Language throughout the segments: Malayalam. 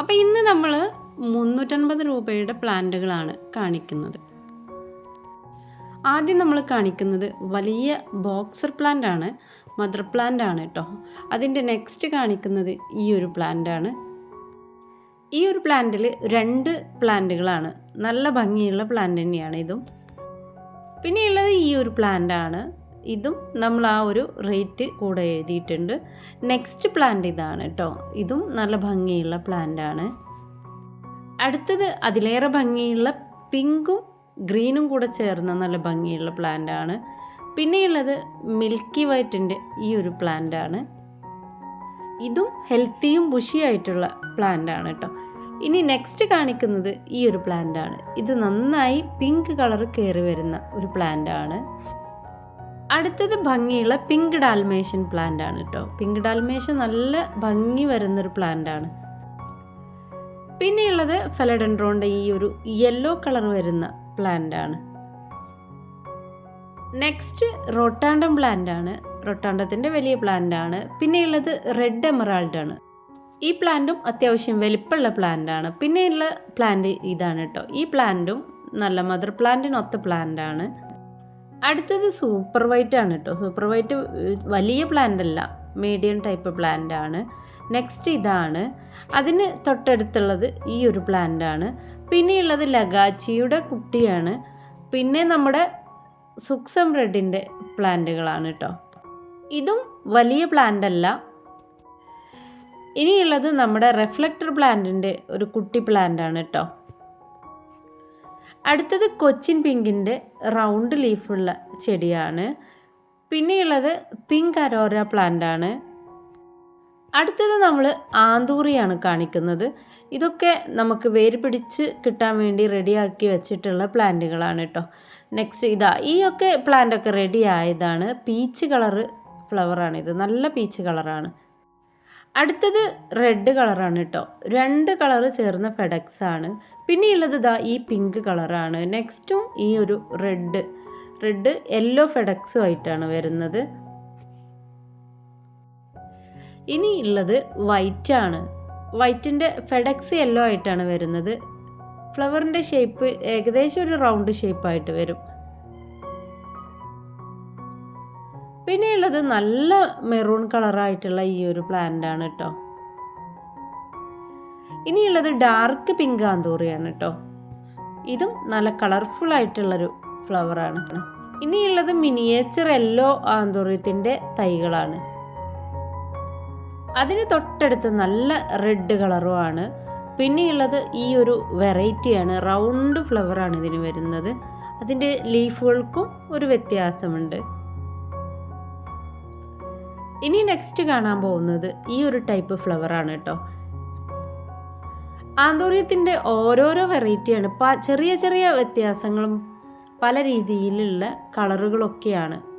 അപ്പോൾ ഇന്ന് നമ്മൾ മുന്നൂറ്റൻപത് രൂപയുടെ പ്ലാന്റുകളാണ് കാണിക്കുന്നത്. ആദ്യം നമ്മൾ കാണിക്കുന്നത് വലിയ ബോക്സർ പ്ലാന്റ് ആണ് മദർ പ്ലാന്റ് ആണ് കേട്ടോ അതിന്റെ നെക്സ്റ്റ് കാണിക്കുന്നത് ഈ ഒരു പ്ലാന്റ് ആണ് ഈ ഒരു പ്ലാന്റിൽ രണ്ട് പ്ലാന്റുകളാണ്. നല്ല ഭംഗിയുള്ള പ്ലാന്റ് തന്നെയാണ് ഇതും. പിന്നെയുള്ളത് ഈ ഒരു പ്ലാന്റ് ആണ് ഇതും നമ്മൾ ആ ഒരു റേറ്റ് കൂടെ എഴുതിയിട്ടുണ്ട്. നെക്സ്റ്റ് പ്ലാന്റ് ഇതാണ് കേട്ടോ ഇതും നല്ല ഭംഗിയുള്ള പ്ലാന്റ് ആണ്. അടുത്തത് അതിലേറെ ഭംഗിയുള്ള പിങ്കും ഗ്രീനും കൂടെ ചേർന്ന നല്ല ഭംഗിയുള്ള പ്ലാന്റ് ആണ്. പിന്നെയുള്ളത് മിൽക്കി വൈറ്റിന്റെ ഈ ഒരു പ്ലാന്റ് ആണ്. ഇതും ഹെൽത്തിയും ബുഷിയായിട്ടുള്ള പ്ലാന്റ് ആണ് കേട്ടോ ഇനി നെക്സ്റ്റ് കാണിക്കുന്നത് ഈ ഒരു പ്ലാന്റ് ആണ്. ഇത് നന്നായി പിങ്ക് കളർ കയറി വരുന്ന ഒരു പ്ലാന്റ് ആണ്. അടുത്തത് ഭംഗിയുള്ള പിങ്ക് ഡാൽമേഷൻ പ്ലാന്റ് ആണ് കേട്ടോ പിങ്ക് ഡാൽമേഷൻ നല്ല ഭംഗി വരുന്നൊരു പ്ലാന്റ് ആണ്. പിന്നെയുള്ളത് ഫെലഡൻഡ്രോണിന്റെ ഈ ഒരു യെല്ലോ കളർ വരുന്ന പ്ലാന്റ് ആണ്. നെക്സ്റ്റ് റൊട്ടാണ്ടം പ്ലാന്റ് ആണ്. റൊട്ടാണ്ടത്തിന്റെ വലിയ പ്ലാന്റ് ആണ്. പിന്നെയുള്ളത് റെഡ് എമറാൾഡ് ആണ്. ഈ പ്ലാന്റും അത്യാവശ്യം വലിപ്പമുള്ള പ്ലാന്റ് ആണ്. പിന്നെയുള്ള പ്ലാന്റ് ഇതാണ് കേട്ടോ ഈ പ്ലാന്റും നല്ല മദർ പ്ലാന്റിനൊത്ത പ്ലാന്റ് ആണ്. അടുത്തത് സൂപ്പർ വൈറ്റ് ആണ് കേട്ടോ. സൂപ്പർ വൈറ്റ് വലിയ പ്ലാന്റ് അല്ല. മീഡിയം ടൈപ്പ് പ്ലാന്റ് ആണ്. നെക്സ്റ്റ് ഇതാണ്. അതിന് തൊട്ടടുത്തുള്ളത് ഈ ഒരു പ്ലാന്റ് ആണ്. പിന്നെയുള്ളത് ലഗാച്ചിയുടെ കുട്ടിയാണ്. പിന്നെ നമ്മുടെ സുക്സം റെഡിന്റെ പ്ലാന്റുകളാണ് കേട്ടോ. ഇതും വലിയ പ്ലാന്റ് അല്ല. ഇനിയുള്ളത് നമ്മുടെ റിഫ്ലക്ടർ പ്ലാന്റിന്റെ ഒരു കുട്ടി പ്ലാന്റ് ആണ് കേട്ടോ. അടുത്തത് കൊച്ചിൻ പിങ്കിന്റെ റൗണ്ട് ലീഫുള്ള ചെടിയാണ്. പിന്നെയുള്ളത് പിങ്ക് അരോര പ്ലാന്റ് ആണ് അടുത്തത് നമ്മൾ ആന്തൂറിയാണ് കാണിക്കുന്നത്. ഇതൊക്കെ നമുക്ക് വേര് പിടിച്ച് കിട്ടാൻ വേണ്ടി റെഡിയാക്കി വെച്ചിട്ടുള്ള പ്ലാന്റുകളാണ് കേട്ടോ. നെക്സ്റ്റ് ഇതാ ഈ ഒക്കെ പ്ലാന്റൊക്കെ റെഡി ആയതാണ് പീച്ച് കളറ് ഫ്ലവറാണിത് നല്ല പീച്ച് കളറാണ്. അടുത്തത് റെഡ് കളറാണ് കേട്ടോ രണ്ട് കളർ ചേർന്ന ഫെഡക്സ് ആണ്. പിന്നെയുള്ളത് ഇതാ ഈ പിങ്ക് കളറാണ് നെക്സ്റ്റും ഈ ഒരു റെഡ് റെഡ് യെല്ലോ ഫെഡക്സും ആയിട്ടാണ് വരുന്നത്. ഇനി ഉള്ളത് വൈറ്റ് ആണ് വൈറ്റിന്റെ ഫെഡക്സ് യെല്ലോ ആയിട്ടാണ് വരുന്നത്. ഫ്ലവറിന്റെ ഷേപ്പ് ഏകദേശം ഒരു റൗണ്ട് ഷേപ്പായിട്ട് വരും. പിന്നെയുള്ളത് നല്ല മെറൂൺ കളറായിട്ടുള്ള ഈ ഒരു പ്ലാന്റ് ആണ് കേട്ടോ. ഇനിയുള്ളത് ഡാർക്ക് പിങ്ക് ആന്തൂറിയാണ് കേട്ടോ. ഇതും നല്ല കളർഫുൾ ആയിട്ടുള്ളൊരു ഫ്ലവറാണ്. ഇനിയുള്ളത് മിനിയേച്ചർ യെല്ലോ ആന്തൂറിയത്തിന്റെ തൈകളാണ്. അതിന് തൊട്ടടുത്ത് നല്ല റെഡ് കളറുമാണ്. പിന്നെയുള്ളത് ഈ ഒരു വെറൈറ്റിയാണ്. റൗണ്ട് ഫ്ലവറാണ് ഇതിന് വരുന്നത്. അതിന്റെ ലീഫുകൾക്കും ഒരു വ്യത്യാസമുണ്ട്. ഇനി നെക്സ്റ്റ് കാണാൻ പോകുന്നത് ഈ ഒരു ടൈപ്പ് ഫ്ലവറാണ് കേട്ടോ. ആന്തോറിയത്തിന്റെ ഓരോരോ വെറൈറ്റിയാണ് പ ചെറിയ ചെറിയ വ്യത്യാസങ്ങളും പല രീതിയിലുള്ള കളറുകളൊക്കെയാണ്.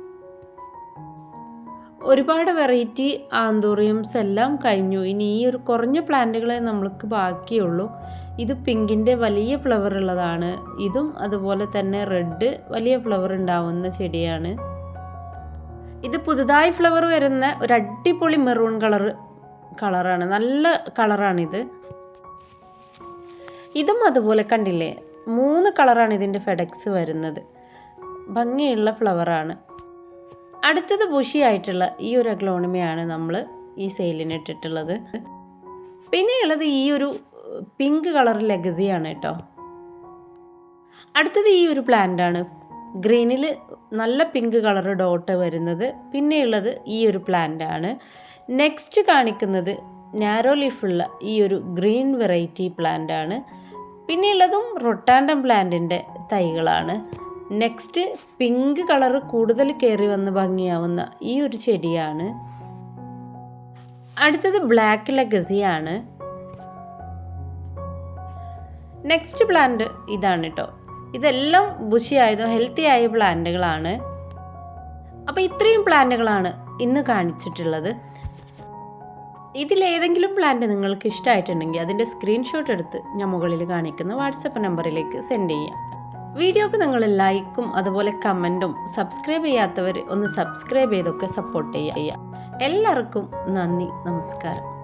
ഒരുപാട് വെറൈറ്റി ആന്തോറിയംസ് എല്ലാം കഴിഞ്ഞു. ഇനി ഈ ഒരു കുറഞ്ഞ പ്ലാന്റുകളെ നമ്മൾക്ക് ബാക്കിയുള്ളൂ. ഇത് പിങ്കിന്റെ വലിയ ഫ്ലവർ ഉള്ളതാണ്. ഇതും അതുപോലെ തന്നെ റെഡ് വലിയ ഫ്ലവർ ഉണ്ടാവുന്ന ചെടിയാണ്. ഇത് പുതുതായി ഫ്ലവർ വരുന്ന ഒരു അടിപൊളി മെറൂൺ കളർ കളറാണ് നല്ല കളറാണിത് ഇതും. അതുപോലെ കണ്ടില്ലേ? മൂന്ന് കളറാണ് ഇതിന്റെ ഫെഡക്സ് വരുന്നത്. ഭംഗിയുള്ള ഫ്ലവറാണ് അടുത്തത് ബുഷിയായിട്ടുള്ള ഈ ഒരു അഗ്ലോണിമയാണ് നമ്മൾ ഈ സെയിലിന് ഇട്ടിട്ടുള്ളത്. പിന്നെയുള്ളത് ഈ ഒരു പിങ്ക് കളർ ലെഗസിയാണ് കേട്ടോ. അടുത്തത് ഈ ഒരു പ്ലാന്റ് ആണ്. ഗ്രീനിൽ നല്ല പിങ്ക് കളർ ഡോട്ട് വരുന്നത്. പിന്നെയുള്ളത് ഈ ഒരു പ്ലാന്റ് ആണ്. നെക്സ്റ്റ് കാണിക്കുന്നത് നാരോ ലീഫുള്ള ഈ ഒരു ഗ്രീൻ വെറൈറ്റി പ്ലാന്റ് ആണ്. പിന്നെയുള്ളതും റൊട്ടാൻഡം പ്ലാന്റിന്റെ തൈകളാണ്. നെക്സ്റ്റ് പിങ്ക് കളർ കൂടുതൽ കയറി വന്ന് ഭംഗിയാവുന്ന ഈ ഒരു ചെടിയാണ്. അടുത്തത് ബ്ലാക്ക് ആണ്. നെക്സ്റ്റ് പ്ലാന്റ് ഇതാണ് കേട്ടോ ഇതെല്ലാം ബുഷിയായതും ഹെൽത്തി ആയ പ്ലാന്റുകളാണ്. അപ്പോൾ ഇത്രയും പ്ലാന്റുകളാണ് ഇന്ന് കാണിച്ചിട്ടുള്ളത്. ഇതിലേതെങ്കിലും പ്ലാന്റ് നിങ്ങൾക്ക് ഇഷ്ടമായിട്ടുണ്ടെങ്കിൽ അതിന്റെ സ്ക്രീൻഷോട്ട് എടുത്ത് ഞാൻ മുകളിൽ കാണിക്കുന്ന വാട്സപ്പ് നമ്പറിലേക്ക് സെൻഡ് ചെയ്യാം. വീഡിയോക്ക് നിങ്ങൾ ലൈക്കും അതുപോലെ കമന്റും സബ്സ്ക്രൈബ് ചെയ്യാത്തവർ ഒന്ന് സബ്സ്ക്രൈബ് ചെയ്തൊക്കെ സപ്പോർട്ട് ചെയ്യുക എല്ലാവർക്കും നന്ദി നമസ്കാരം.